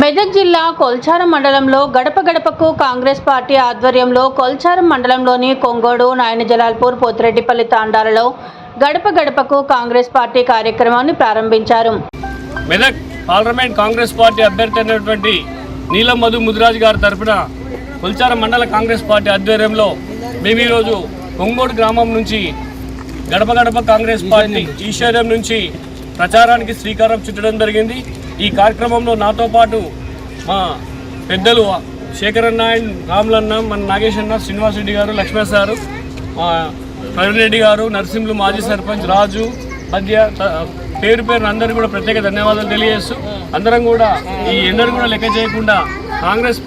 మెదక్ జిల్లా కొల్చారం మండలంలో గడప గడపకు కాంగ్రెస్ పార్టీ ఆధ్వర్యంలో కొల్చారం మండలంలోని కొంగోడు నాయన జలాల్పూర్ పోతిరెడ్డిపల్లి తాండాలలో గడప గడపకు కాంగ్రెస్ పార్టీ కార్యక్రమాన్ని ప్రారంభించారు. మెదక్ పార్లమెంట్ కాంగ్రెస్ పార్టీ అభ్యర్థి అయినటువంటి నీలం మధు ముదిరాజు గారి తరఫున కొల్చారం మండల కాంగ్రెస్ పార్టీ ఆధ్వర్యంలో మేము ఈరోజు కొంగోడు గ్రామం నుంచి గడప గడప కాంగ్రెస్ పార్టీ ఈశ్వర్యం నుంచి ప్రచారానికి శ్రీకారం చుట్టడం జరిగింది. ఈ కార్యక్రమంలో నాతో పాటు మా పెద్దలు శేఖరన్న అండ్ రాములన్న మన నాగేష్ అన్న శ్రీనివాస్ రెడ్డి గారు లక్ష్మణ సారు మా ప్రవీణ్ రెడ్డి గారు నరసింహులు మాజీ సర్పంచ్ రాజు మధ్య త- పేరు పేరు అందరికీ కూడా ప్రత్యేక ధన్యవాదాలు తెలియజేస్తూ అందరం కూడా ఈ ఎందరు కూడా లెక్క చేయకుండా కాంగ్రెస్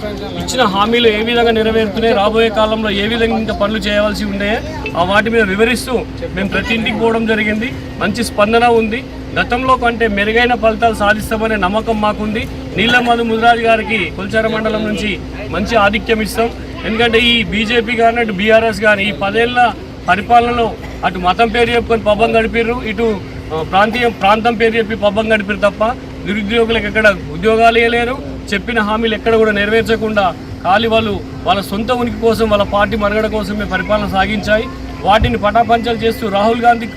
ఇచ్చిన హామీలు ఏ విధంగా నెరవేరుతున్నాయి? రాబోయే కాలంలో ఏ విధంగా ఇంకా పనులు చేయవలసి ఉన్నాయో? ఆ వాటి మీద వివరిస్తూ మేము ప్రతి ఇంటికి పోవడం జరిగింది. మంచి స్పందన ఉంది. గతంలో కంటే మెరుగైన ఫలితాలు సాధిస్తామనే నమ్మకం మాకుంది. నీలమధు ముదిరాజు గారికి కుల్చార మండలం నుంచి మంచి ఆధిక్యం ఇస్తాం. ఎందుకంటే ఈ బీజేపీ కానీ అటు బీఆర్ఎస్ కానీ ఈ పదేళ్ళ పరిపాలనలో అటు మతం పేరు చెప్పుకొని పబ్బం గడిపిర్రు. ఇటు ప్రాంతీయ ప్రాంతం పేరు చెప్పి పబ్బం గడిపిరు తప్ప నిరుద్యోగులకు ఎక్కడ ఉద్యోగాలు ఇవ్వలేరు చెప్పిన హామీలు ఎక్కడ కూడా నెరవేర్చకుండా ఖాళీ వాళ్ళు వాళ్ళ సొంత ఉనికి కోసం వాళ్ళ పార్టీ మనుగడ కోసమే పరిపాలన సాగించాయి. వాటిని పటాపంచాలు చేస్తూ రాహుల్ గాంధీ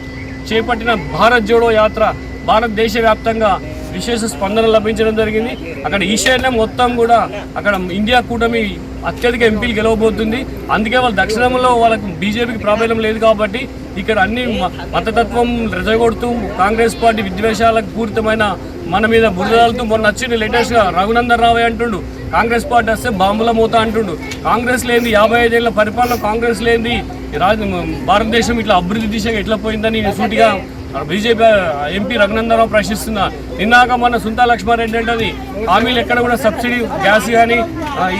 చేపట్టిన భారత్ జోడో యాత్ర భారతదేశ వ్యాప్తంగా విశేష స్పందన లభించడం జరిగింది. అక్కడ ఈశాన్యం మొత్తం కూడా అక్కడ ఇండియా కూటమి అత్యధిక ఎంపీలు గెలవబోతుంది. అందుకే వాళ్ళ దక్షిణంలో వాళ్ళకు బీజేపీకి ప్రాబల్యం లేదు కాబట్టి ఇక్కడ అన్ని మ- మతతత్వం రెజగొడుతూ కాంగ్రెస్ పార్టీ విద్వేషాలకు పూరితమైన మన మీద బురదాలతో మొన్న వచ్చింది లేటెస్ట్గా రఘునందన్ రావు అంటుండు. కాంగ్రెస్ పార్టీ వస్తే బాంబుల మూత అంటుండు. కాంగ్రెస్ లేని యాభై ఐదేళ్ళ పరిపాలన కాంగ్రెస్ లేని రాజ భారతదేశం ఇట్లా అభివృద్ధి దిశగా ఎట్లా పోయిందని సూటిగా బీజేపీ ఎంపీ రఘునందనరావు ప్రశ్నిస్తున్నా నిన్నాక మన సుంతా లక్ష్మారెడ్డి అంటది హామీలు ఎక్కడ కూడా సబ్సిడీ గ్యాస్ కానీ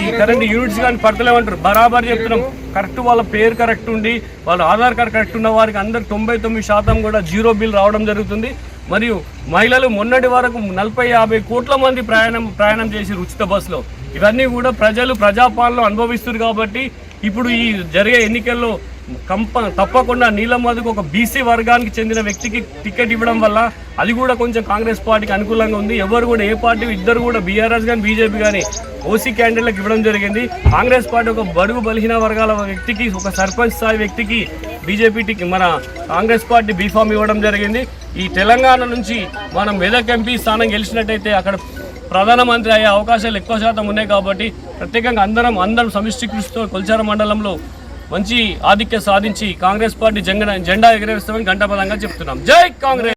ఈ కరెంట్ యూనిట్స్ కానీ పడతలేమంటారు బరాబర్ చెప్తున్నాం. కరెక్ట్ వాళ్ళ పేరు కరెక్ట్ ఉండి వాళ్ళ ఆధార్ కార్డ్ కరెక్ట్ ఉన్న వారికి అందరు తొంభై తొమ్మిది శాతం కూడా జీరో బిల్ రావడం జరుగుతుంది. మరియు మహిళలు మొన్నటి వరకు నలభై యాభై కోట్ల మంది ప్రయాణం ప్రయాణం చేసి ఉచిత బస్సులో. ఇవన్నీ కూడా ప్రజలు ప్రజాపాలన అనుభవిస్తున్నారు కాబట్టి ఇప్పుడు ఈ జరిగే ఎన్నికల్లో కంప తప్పకుండా నీలం మధుకు ఒక బీసీ వర్గానికి చెందిన వ్యక్తికి టికెట్ ఇవ్వడం వల్ల అది కూడా కొంచెం కాంగ్రెస్ పార్టీకి అనుకూలంగా ఉంది. ఎవరు కూడా ఏ పార్టీ ఇద్దరు కూడా బీఆర్ఎస్ కానీ బీజేపీ కానీ ఓసీ క్యాండిడేట్లకు ఇవ్వడం జరిగింది. కాంగ్రెస్ పార్టీ ఒక బడుగు బలహీన వర్గాల వ్యక్తికి ఒక సర్పంచ్ స్థాయి వ్యక్తికి బీజేపీకి మన కాంగ్రెస్ పార్టీ బీఫామ్ ఇవ్వడం జరిగింది. ఈ తెలంగాణ నుంచి మనం మెదక్ ఎంపీ స్థానం గెలిచినట్టయితే అక్కడ ప్రధానమంత్రి అయ్యే అవకాశాలు ఎక్కువ శాతం ఉన్నాయి కాబట్టి ప్రత్యేకంగా అందరం అందరం సమిష్టి కృషితో కొల్చార మండలంలో మంచి ఆధిక్య సాధించి కాంగ్రెస్ పార్టీ జెండా జెండా ఎగరేస్తామని గంటాపదంగా చెప్తున్నాం. జై కాంగ్రెస్!